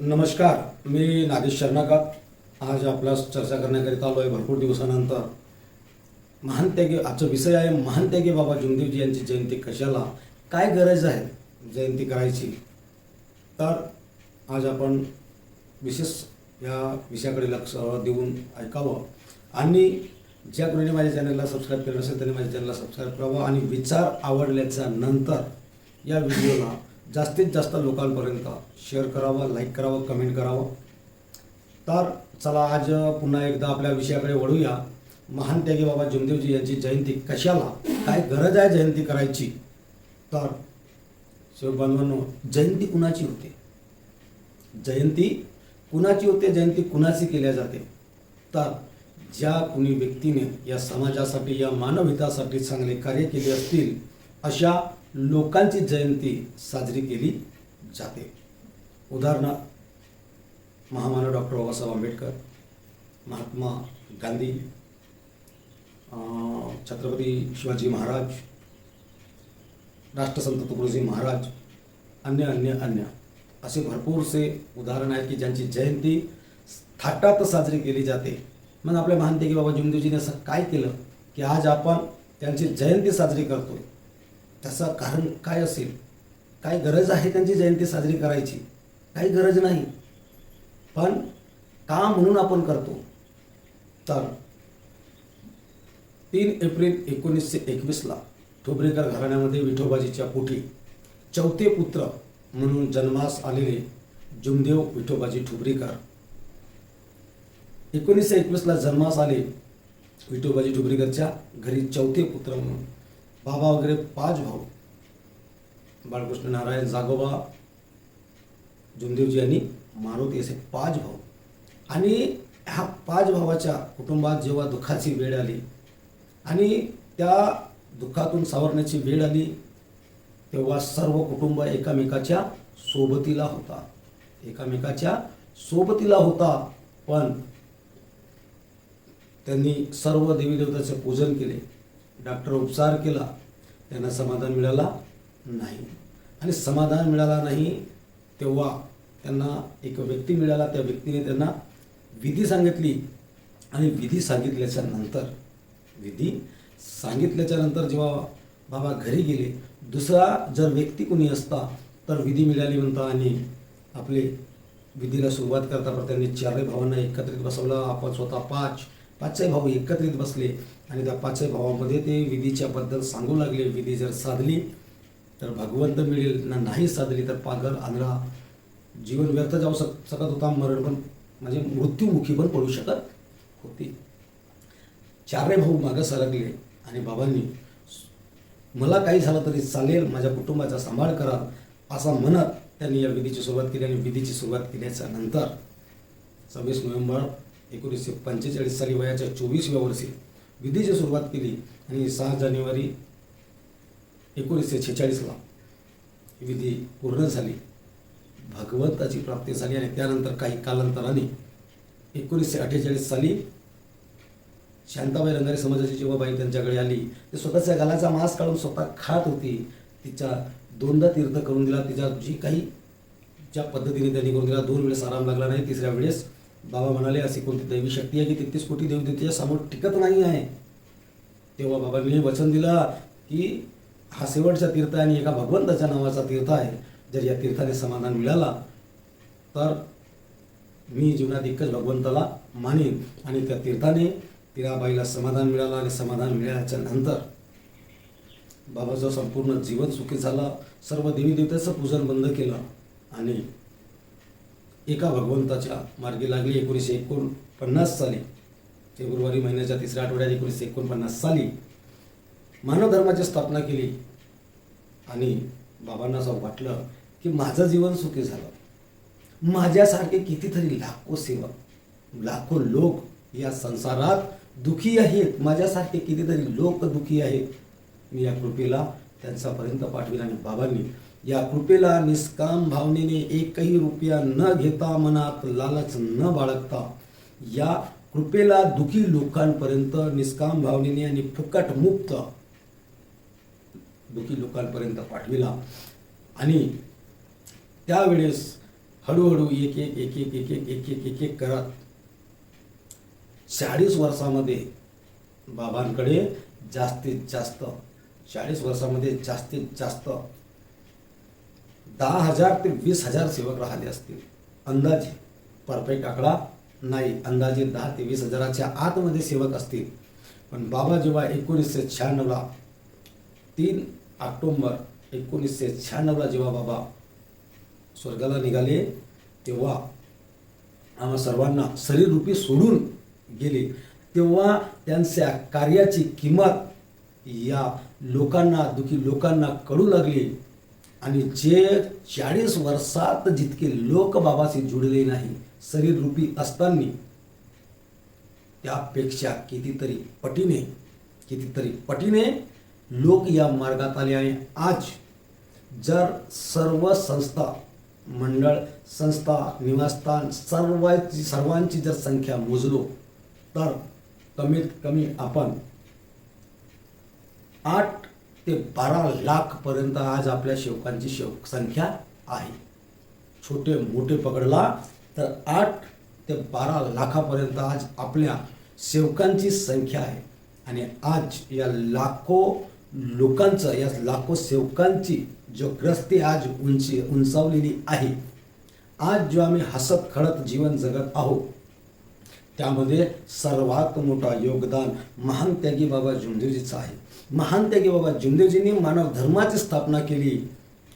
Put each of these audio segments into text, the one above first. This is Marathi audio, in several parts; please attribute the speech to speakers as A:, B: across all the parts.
A: नमस्कार मी नागेश शर्णाकात आज आपला चर्चा करण्याकरिता आलो आहे भरपूर दिवसानंतर. महानत्यागी आजचा विषय आहे महानत्यागी बाबा जुमदेवजी यांची जयंती कशाला? काय गरज आहे जयंती करायची? तर आज आपण विशेष या विषयाकडे लक्ष देऊन ऐकावं. आणि ज्या कोणी माझ्या चॅनलला सबस्क्राईब केलं नसेल त्यांनी माझ्या चॅनलला सबस्क्राईब करावं. आणि विचार आवडल्याच्या नंतर या व्हिडिओला जास्तीत जास्त लोकांपर्यंत शेअर करावं लाईक करावं कमेंट करावं. तर चला आज पुन्हा एकदा आपल्या विषयाकडे वळूया. महान त्यागी बाबा जमदेवजी यांची जयंती कशाला? काय गरज आहे जयंती करायची? तर शिवबांधवांनो जयंती कुणाची होते? जयंती कुणाची होते? जयंती कुणाची केल्या जाते? तर ज्या कुणी व्यक्तीने या समाजासाठी या मानवहितासाठी चांगले कार्य केले असतील अशा लोकांची जयंती साजरी केली जाते. उदाहरणार्थ महामानव डॉक्टर बाबासाहेब आंबेडकर महात्मा गांधी छत्रपती शिवाजी महाराज राष्ट्रसंत तुकडोजी महाराज अन्य अन्य अन्य. असे भरपूरसे उदाहरण आहेत की ज्यांची जयंती थाटात साजरी केली जाते. मग आपल्या महानते की बाबा जुमदेवजीने असं काय केलं की आज आपण त्यांची जयंती साजरी करतोय. त्याचं कारण काय असेल? काय गरज आहे त्यांची जयंती साजरी करायची? काही गरज नाही. पण का म्हणून आपण करतो? तर तीन एप्रिल एकोणीसशे एकवीसला ठोबरेकर घराण्यामध्ये विठोबाजीच्या पोटी चौथे पुत्र म्हणून जन्मास आलेले जुमदेव विठोबाजी ठोबरेकर. एकोणीसशे एकवीसला जन्मास आले विठोबाजी ठोबरेकरच्या घरी चौथे पुत्र म्हणून. बाबा वगैरे पाच भाऊ बाळकृष्ण नारायण जागोबा जुमदेवजी आणि मारुती असे पाच भाऊ आणि ह्या पाच भावाच्या कुटुंबात जेव्हा दुःखाची वेळ आली आणि त्या दुःखातून सावरण्याची वेळ आली तेव्हा सर्व कुटुंब एकामेकाच्या सोबतीला होता. एकामेकाच्या सोबतीला होता पण त्यांनी सर्व देवीदेवताचे पूजन केले. डॉक्टर उपचार केला त्यांना समाधान मिळाला नाही. आणि समाधान मिळाला नाही तेव्हा त्यांना एक व्यक्ती मिळाला त्या व्यक्तीने त्यांना विधी सांगितली. आणि विधी सांगितल्याच्या नंतर विधी सांगितल्याच्या नंतर जेव्हा बाबा घरी गेले दुसरा जर व्यक्ती कोणी असता तर विधी मिळाली म्हणता आणि आपले विधीला सुरुवात करता पण त्यांनी चारही भावांना एकत्रित बसवलं आपण स्वतः पाच पाचही भाऊ एकत्रित बसले आणि त्या पाचही भावामध्ये ते विधीच्याबद्दल सांगू लागले. विधी जर साधली तर भगवंत मिळेल. ना नाही साधली तर पागल आंधळा जीवन व्यर्थ जाऊ शक शकत होता. मरण पण म्हणजे मृत्यूमुखी पण पडू शकत होती. चारही भाऊ मागं सरकले आणि बाबांनी मला काही झालं तरी चालेल. माझ्या कुटुंबाचा सांभाळ करा. असा म्हणत त्यांनी या विधीची सुरुवात केली आणि विधीची सुरुवात केल्याच्यानंतर सव्वीस नोव्हेंबर एकोणीसशे पंचेचाळीस साली वयाच्या चोवीसव्या वर्षी विधीची सुरुवात केली आणि सहा जानेवारी एकोणीसशे छेचाळीसला विधी पूर्ण झाली. भगवंताची प्राप्ती झाली आणि त्यानंतर काही कालांतराने एकोणीसशे अठ्ठेचाळीस साली शांताबाई रंगारी समाजाची जेव्हा बाई त्यांच्याकडे आली ते स्वतःच्या गालाचा मांस काढून स्वतः खात होती. तिच्या दोनदा तीर्थ करून दिला. तिच्या जी काही ज्या पद्धतीने त्यांनी करून दिला दोन वेळेस आराम लागला नाही तिसऱ्या वेळेस बाबा म्हणाले अशी कोणती दैवी शक्ती आहे की तेहतीस कोटी देव तिच्या समोर टिकत नाही आहे? तेव्हा बाबांनी हे वचन दिलं की हा शेवटचा तीर्थ आहे आणि एका भगवंताच्या नावाचा तीर्थ आहे. जर या तीर्थाने समाधान मिळाला तर मी जीवनात एकच भगवंताला मानेन आणि त्या तीर्थाने तिला बाईला समाधान मिळालं आणि समाधान मिळाल्याच्या नंतर बाबाचं संपूर्ण जीवन सुखी झालं. सर्व देवी देवतेचं पूजन बंद केलं आणि एका भगवंताच्या मार्गी लागली एकोणीसशे एकोणपन्नास साली. फेब्रुवारी महिन्याच्या तिसऱ्या आठवड्यात एकोणीसशे एकोणपन्नास साली मानव धर्माची स्थापना केली. आणि बाबांना असं वाटलं की माझं जीवन सुखी झालं. माझ्यासारखे कितीतरी लाखो सेवक लाखो लोक या संसारात दुखी आहेत. माझ्यासारखे कितीतरी लोक दुखी आहेत. मी या कृपेला त्यांच्यापर्यंत पाठविला आणि बाबांनी या कृपेला निष्काम भावनेने एकही रुपया न घेता मनात लालच न बाळगता या कृपेला दुखी लोकांपर्यंत निष्काम भावनेने आणि फुकट मुक्त दुखी लोकांपर्यंत पाठविला. आणि त्यावेळेस हळूहळू एक एक एक एक एक एक एक एक एक एक करत चाळीस वर्षामध्ये बाबांकडे जास्तीत जास्त चाळीस वर्षामध्ये जास्तीत जास्त दहा हजार ते वीस हजार सेवक राहिले असतील. अंदाजे. परफेक्ट आकडा नाही. अंदाजे दहा ते वीस हजाराच्या आतमध्ये सेवक असतील. पण बाबा जेव्हा एकोणीसशे शहाण्णवला तीन ऑक्टोंबर एकोणीसशे शहाण्णवला जेव्हा बाबा स्वर्गाला निघाले तेव्हा आम्हा सर्वांना शरीररूपी सोडून गेले. तेव्हा त्यांच्या कार्याची किंमत या लोकांना दुखी लोकांना कळू लागली. आणि जे चाळीस वर्षात जितके लोक बाबाशी जुळले नाही शरीररूपी असताना त्यापेक्षा कितीतरी पटीने कितीतरी पटीने लोक या मार्गात आले आणि आज जर सर्व संस्था मंडळ संस्था निवासस्थान सर्वांची सर्वांची जर संख्या मोजलो तर कमीत कमी आपण आठ ते बारा लाखपर्यंत आज आपल्या शेवकांची शेव संख्या आहे. छोटे मोठे पकडला तर आठ ते बारा लाखापर्यंत आज आपल्या सेवकांची संख्या आहे. आणि आज या लाखो लोकांचं या लाखो सेवकांची जो ग्रस्ती आज उंची उंचावलेली आहे. आज जो आम्ही हसत खळत जीवन जगत आहोत त्यामध्ये सर्वात मोठा योगदान महान त्यागी बाबा जुमदेवजीचं आहे. महान त्यागी बाबा जुमदेवजींनी मानव धर्माची स्थापना केली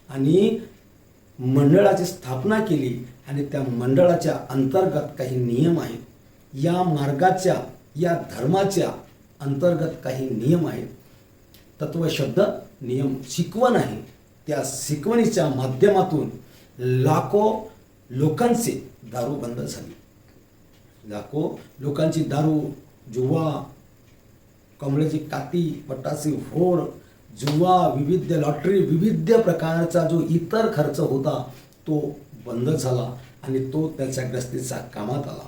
A: आणि मंडळाची स्थापना केली आणि त्या मंडळाच्या अंतर्गत काही नियम आहेत. या मार्गाच्या या धर्माच्या अंतर्गत काही नियम आहेत. तत्वशब्द नियम शिकवण आहे. त्या शिकवणीच्या माध्यमातून लाखो लोकांचे दारू बंद झाली. लाखो लोकांची दारू जुवा कमळाची काती पटासी फोड जुवा विविध लॉटरी विविध प्रकारचा जो इतर खर्च होता तो बंद झाला आणि तो त्याच्या ग्रस्तीचा कामात आला.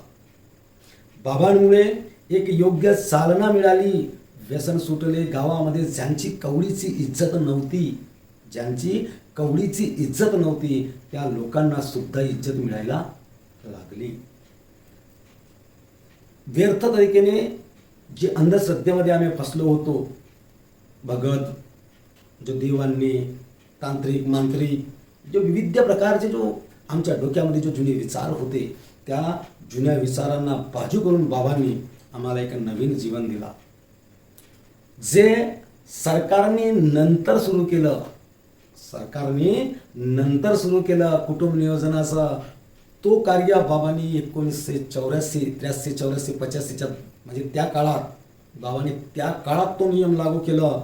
A: बाबांमुळे एक योग्य चालना मिळाली. व्यसन सुटले. गावामध्ये ज्यांची कवडीची इज्जत नव्हती ज्यांची कवडीची इज्जत नव्हती त्या लोकांना सुद्धा इज्जत मिळायला लागली. व्यर्थ तरीकेने जे अंधश्रद्धेमध्ये आम्ही फसलो होतो भगत जो देवांनी तांत्रिक मांत्रिक जो विविध प्रकारचे जो आमच्या डोक्यामध्ये जो जुने विचार होते त्या जुन्या विचारांना बाजू करून बाबांनी आम्हाला एक नवीन जीवन दिला. जे सरकारने नंतर सुरू केलं सरकारने नंतर सुरू केलं कुटुंब नियोजनाचं तो कार्य बाबांनी एकोणीसशे चौऱ्याऐंशी त्र्याऐंशी चौऱ्याऐंशी पचासीच्या म्हणजे त्या काळात बाबांनी त्या काळात तो नियम लागू केलं.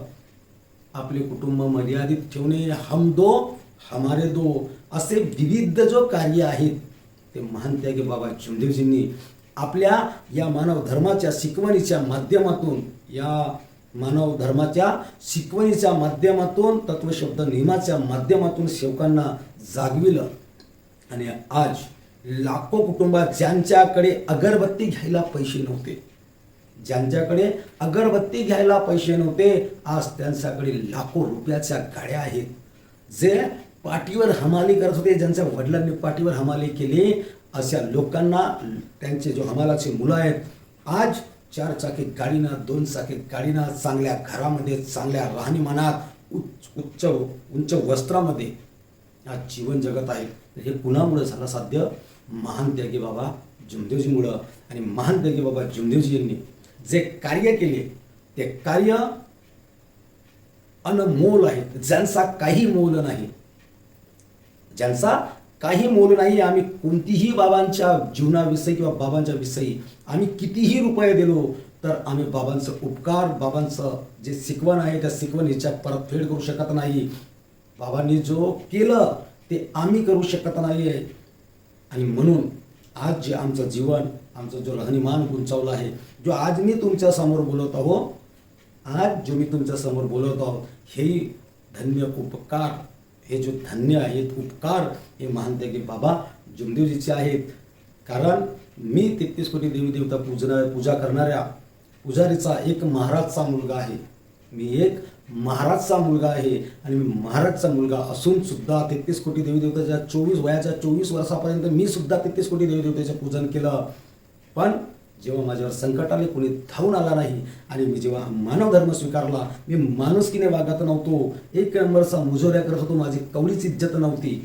A: आपले कुटुंब मर्यादित ठेवणे हम दो हमारे दो असे विविध जो कार्य आहेत ते महान त्यागी बाबा चिमदेवजींनी आपल्या या मानव धर्माच्या शिकवणीच्या माध्यमातून या मानव धर्माच्या शिकवणीच्या माध्यमातून तत्वशब्द नियमाच्या माध्यमातून सेवकांना जागविलं. आणि आज लाखो कुटुंबात ज्यांच्याकडे अगरबत्ती घ्यायला पैसे नव्हते ज्यांच्याकडे अगरबत्ती घ्यायला पैसे नव्हते आज त्यांच्याकडे लाखो रुपयाच्या गाड्या आहेत. जे पाठीवर हमाली करत होते ज्यांच्या वडिलांनी पाठीवर हमाली केली अशा लोकांना त्यांचे जो हमालाचे मुलं आहेत आज चार चाकी गाडीनं दोन चाकी गाडीनं चांगल्या घरामध्ये चांगल्या राहणीमानात उच्च उच्च उंच वस्त्रामध्ये आज जीवन जगत आहे हे कुणामुळे झालं साध्य. महान त्यागी बाबा जुमदेवजीमुळं आणि महान त्यागी बाबा जुमदेवजी यांनी जे कार्य केले ते कार्य अनमोल आहे. ज्यांचा काही मोल नाही. ज्यांचा काही मोल नाही आम्ही कोणतीही बाबांच्या जीवनाविषयी किंवा बाबांच्या विषयी आम्ही कितीही रुपये दिलो तर आम्ही बाबांचं उपकार बाबांचं जे शिकवण आहे त्या शिकवणीच्या परतफेड करू शकत नाही. बाबांनी जो केलं ते आम्ही करू शकत नाही आहे आणि म्हणून आज जे आमचं जीवन आमचं जो राहणीमान गुंचावला आहे जो आज मी तुमच्यासमोर बोलत आहो आज जो मी तुमच्यासमोर बोलत आहो हेही धन्य उपकार हे जो धन्य आहेत उपकार हे महानते की बाबा जुमदेवजीचे आहेत. कारण मी तेहतीस कोटी देवी देवता पूजना पूजा करणाऱ्या पुजारीचा एक महाराजचा मुलगा आहे. मी एक महाराजचा मुलगा आहे आणि मी महाराजचा मुलगा असून सुद्धा तेहतीस कोटी देवी देवतेच्या चोवीस वयाच्या चोवीस वर्षापर्यंत मी सुद्धा तेहतीस कोटी देवी देवतेचं पूजन केलं. पण जेव्हा माझ्यावर संकट आले कोणी धावून आला नाही आणि मी जेव्हा मानव धर्म स्वीकारला मी माणुसकीने वागत नव्हतो. एक नंबरचा मुजोऱ्या करत होतो माझी कवडीची इज्जत नव्हती.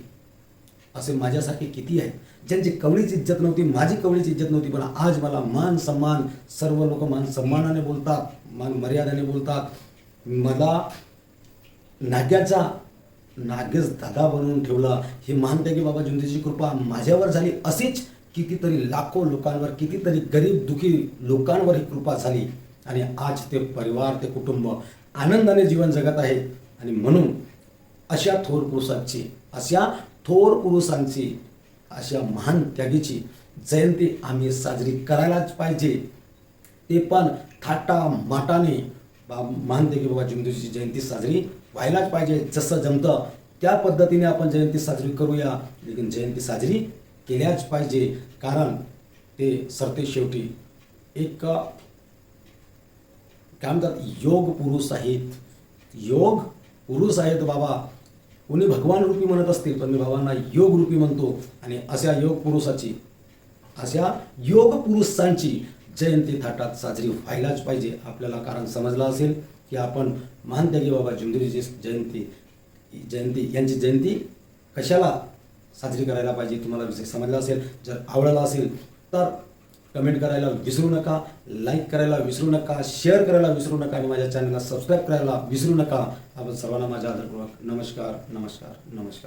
A: असे माझ्यासारखे किती आहेत? ज्यांची कवडीची इज्जत नव्हती माझी कवडीची इज्जत नव्हती पण आज मला मान सन्मान सर्व लोक मान सन्मानाने बोलतात मान मर्यादेने बोलतात. मला नाग्याचा नागेज दादा बनवून ठेवला. हे मानते की बाबा जुंदीची कृपा माझ्यावर झाली अशीच कितीतरी लाखो लोकांवर कितीतरी गरीब दुखी लोकांवर ही कृपा झाली. आणि आज ते परिवार ते कुटुंब आनंदाने जीवन जगत आहे. आणि म्हणून अशा थोर पुरुषांची अशा थोर पुरुषांची अशा महान त्यागीची जयंती आम्ही साजरी करायलाच पाहिजे. ते पण थाटा माटाने बा मानते की बाबा जिमदेवची जयंती साजरी. व्हायलाच पाहिजे जसं जमतं त्या पद्धतीने आपण जयंती साजरी करूया. लेकिन जयंती साजरी केल्याच पाहिजे. कारण ते सरते शेवटी एक काय म्हणतात योग पुरुष आहेत. योग पुरुष आहेत बाबा. कोणी भगवान रूपी म्हणत असतील पण मी बाबांना योग रूपी म्हणतो. आणि अशा योग पुरुषाची अशा योग पुरुषांची जयंती थाटात साजरी व्हायलाच पाहिजे आपल्याला कारण समजलं असेल की आपण मानते की बाबा जुंदुरीची जयंती जयंती यांची जयंती कशाला साजरी करायला पाहिजे तुम्हाला विषय समजला असेल जर आवडला असेल तर कमेंट करायला विसरू नका लाईक करायला विसरू नका शेअर करायला विसरू नका आणि माझ्या चॅनलला सबस्क्राईब करायला विसरू नका. आपण सर्वांना माझ्या आदरपूर्वक नमस्कार नमस्कार नमस्कार.